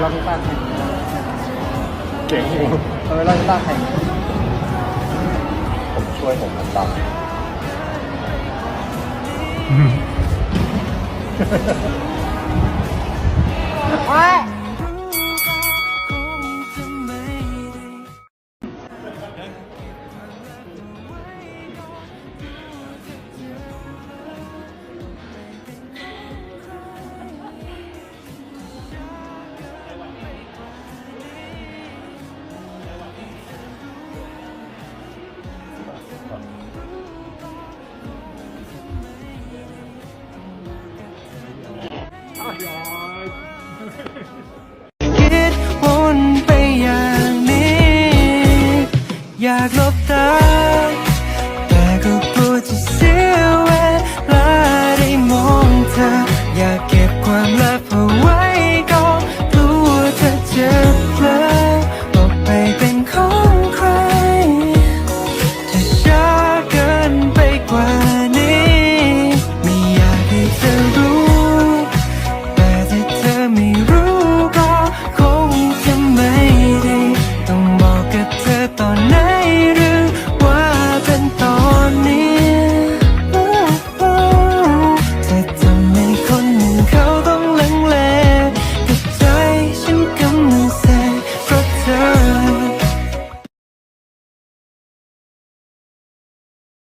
เราทุกตาแข่งเก่งอยู่เออเราทุกตาแข่งผมช่วยผมมันดโอ้ย